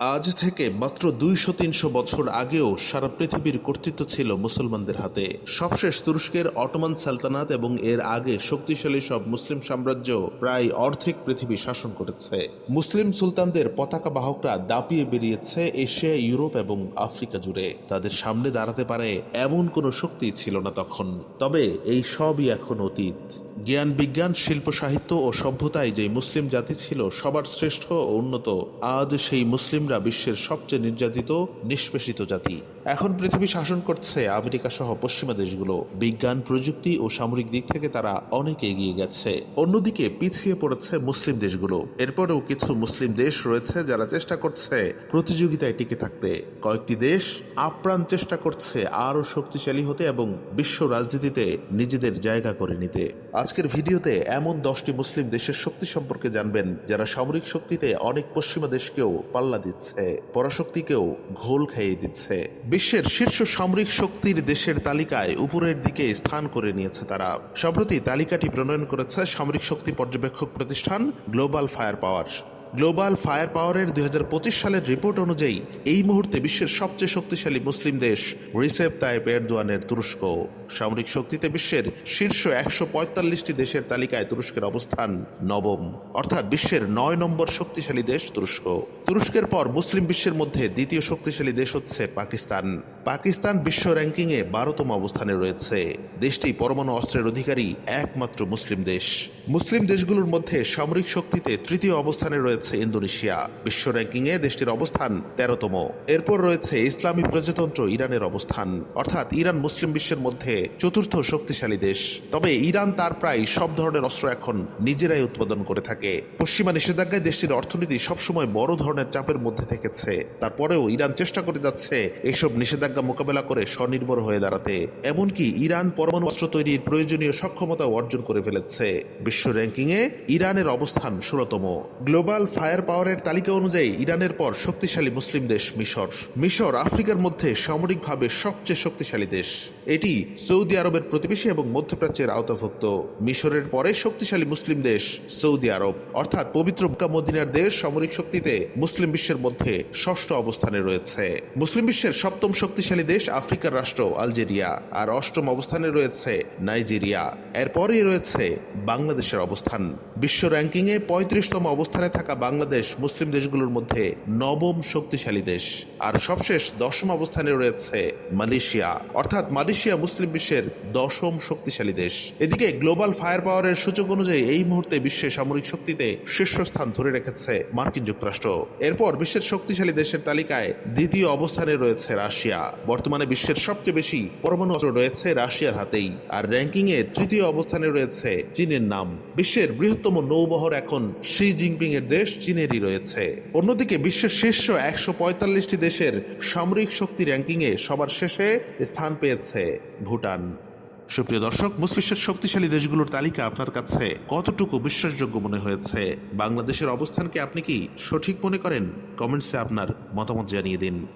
আজ থেকে মাত্র দুইশো, তিনশো বছর আগেও সারা পৃথিবীর কর্তৃত্ব ছিল মুসলমানদের হাতে। সবশেষ তুরস্কের অটোমান সালতানাত এবং এর আগে শক্তিশালী সব মুসলিম সাম্রাজ্য প্রায় অর্ধেক পৃথিবী শাসন করেছে। মুসলিম সুলতানদের পতাকা বাহকরা দাপিয়ে বেরিয়েছে এশিয়া, ইউরোপ এবং আফ্রিকা জুড়ে। তাদের সামনে দাঁড়াতে পারে এমন কোনো শক্তি ছিল না তখন। তবে এই সবই এখন অতীত। জ্ঞান বিজ্ঞান, শিল্প সাহিত্য ও সভ্যতায় যে মুসলিম জাতি ছিল সবার শ্রেষ্ঠ ও উন্নত, আজ সেই মুসলিমরা বিশ্বের সবচেয়ে নির্যাতিত, নিষ্পেষিত জাতি। এখন পৃথিবী শাসন করছে আমেরিকা সহ পশ্চিমা দেশগুলো। বিজ্ঞান, প্রযুক্তি ও সামরিক দিক থেকে তারা অনেক এগিয়ে গেছে। অন্যদিকে পিছিয়ে পড়েছে মুসলিম দেশগুলো। এরপরেও কিছু মুসলিম দেশ রয়েছে যারা চেষ্টা করছে প্রতিযোগিতায় টিকে থাকতে। কয়েকটি দেশ আপ্রাণ চেষ্টা করছে আরও শক্তিশালী হতে এবং বিশ্ব রাজনীতিতে নিজেদের জায়গা করে নিতে। আজকের ভিডিওতে এমন দশটি মুসলিম দেশের শক্তি সম্পর্কে জানবেন যারা সামরিক শক্তিতে অনেক পশ্চিমা দেশকেও পাল্লা দিচ্ছে, পরাশক্তিকেও ঘোল খাইয়ে দিচ্ছে। বিশ্বের শীর্ষ সামরিক শক্তির দেশের তালিকায় উপরের দিকে স্থান করে নিয়েছে তারা। সম্প্রতি তালিকাটি প্রণয়ন করেছে সামরিক শক্তি পর্যবেক্ষক প্রতিষ্ঠান global fire power. Global fire পাওয়ারের দুই হাজার পঁচিশ সালের রিপোর্ট অনুযায়ী এই মুহূর্তে বিশ্বের সবচেয়ে শক্তিশালী মুসলিম দেশ রিসেপ তাইপ এরদোয়ানের তুরস্ক। সামরিক শক্তিতে বিশ্বের শীর্ষ একশো পঁয়তাল্লিশটি দেশের তালিকায় তুরস্কের অবস্থান নবম। অর্থাৎ বিশ্বের নয় নম্বর শক্তিশালী দেশ তুরস্ক। তুরস্কের পর মুসলিম বিশ্বের মধ্যে দ্বিতীয় শক্তিশালী দেশ হচ্ছে পাকিস্তান। পাকিস্তান বিশ্ব র্যাঙ্কিংয়ে বারোতম অবস্থানে রয়েছে। দেশটি পরমাণু অস্ত্রের অধিকারী একমাত্র মুসলিম দেশ। মুসলিম দেশগুলোর মধ্যে সামরিক শক্তিতে তৃতীয় অবস্থানে রয়েছে ইন্দোনেশিয়া। বিশ্ব র্যাঙ্কিংয়ে দেশটির অবস্থান তেরোতম। এরপর রয়েছে ইসলামী প্রজাতন্ত্র ইরানের অবস্থান। অর্থাৎ ইরান মুসলিম বিশ্বের মধ্যে চতুর্থ শক্তিশালী দেশ। তবে ইরান তার প্রায় সব ধরনের অস্ত্র এখন নিজেরাই উৎপাদন করে থাকে। পশ্চিমা নিষেধাজ্ঞায় দেশটির অর্থনীতি সবসময় বড় ধরনের চাপের মধ্যে থেকেছে। তারপরেও ইরান চেষ্টা করে যাচ্ছে এসব নিষেধাজ্ঞা মোকাবেলা করে স্বনির্ভর হয়ে দাঁড়াতে। এমনকি ইরান পরমাণু অস্ত্র তৈরির প্রয়োজনীয় সক্ষমতা অর্জন করে ফেলেছে। বিশ্ব র্যাঙ্কিংয়ে ইরানের অবস্থান ষোলতম। গ্লোবাল ফায়ার পাওয়ারের তালিকা অনুযায়ী ইরানের পর শক্তিশালী মুসলিম দেশ মিশর। মিশর আফ্রিকার মধ্যে সামরিকভাবে সবচেয়ে শক্তিশালী দেশ। এটি সৌদি আরবের প্রতিবেশী এবং মধ্যপ্রাচ্যের আওতাভুক্ত। মিশরের পরে শক্তিশালী মুসলিম দেশ সৌদি আরব। অর্থাৎ পবিত্র মদিনার দেশ সামরিক শক্তিতে মুসলিম বিশ্বের মধ্যে ষষ্ঠ অবস্থানে রয়েছে। মুসলিম বিশ্বের সপ্তম শক্তিশালী দেশ আফ্রিকার রাষ্ট্র আলজেরিয়া, আর অষ্টম অবস্থানে রয়েছে নাইজেরিয়া। এরপরেই রয়েছে বাংলাদেশের অবস্থান। বিশ্ব র্যাঙ্কিংয়ে পঁয়ত্রিশতম অবস্থানে থাকা বাংলাদেশ মুসলিম দেশগুলোর মধ্যে নবম শক্তিশালী দেশ। আর সবশেষ দশম অবস্থানে রয়েছে মালয়েশিয়া। অর্থাৎ মালয়েশিয়া মুসলিম বিশ্বের দশম শক্তিশালী দেশ। এদিকে গ্লোবাল ফায়ার পাওয়ারের সূচক অনুযায়ী এই মুহূর্তে বিশ্বে সামরিক শক্তিতে শীর্ষস্থান ধরে রেখেছে মার্কিন যুক্তরাষ্ট্র। এরপর বিশ্বের শক্তিশালী দেশের তালিকায় দ্বিতীয় অবস্থানে রয়েছে রাশিয়া। বর্তমানে বিশ্বের সবচেয়ে বেশি পরমাণু অস্ত্র রয়েছে রাশিয়ার হাতেই, আর র্যাঙ্কিংয়ে তৃতীয় অবস্থানে রয়েছে চীনের নাম। বিশ্বের বৃহত্তম নৌবহর এখন শি জিনপিং এর দেশ চীনেরই রয়েছে। অন্যদিকে বিশ্বের শীর্ষ একশো পঁয়তাল্লিশটি দেশের সামরিক শক্তি র্যাঙ্কিংয়ে সবার শেষে স্থান পেয়েছে ভুটান। সুপ্রিয় দর্শক মুসলিমের শক্তিশালী দেশগুলোর তালিকা আপনার কাছে কতটুকু বিশ্বাসযোগ্য মনে হয়েছে? বাংলাদেশের অবস্থানকে আপনি কি সঠিক মনে করেন? কমেন্টসে আপনার মতামত জানিয়ে দিন।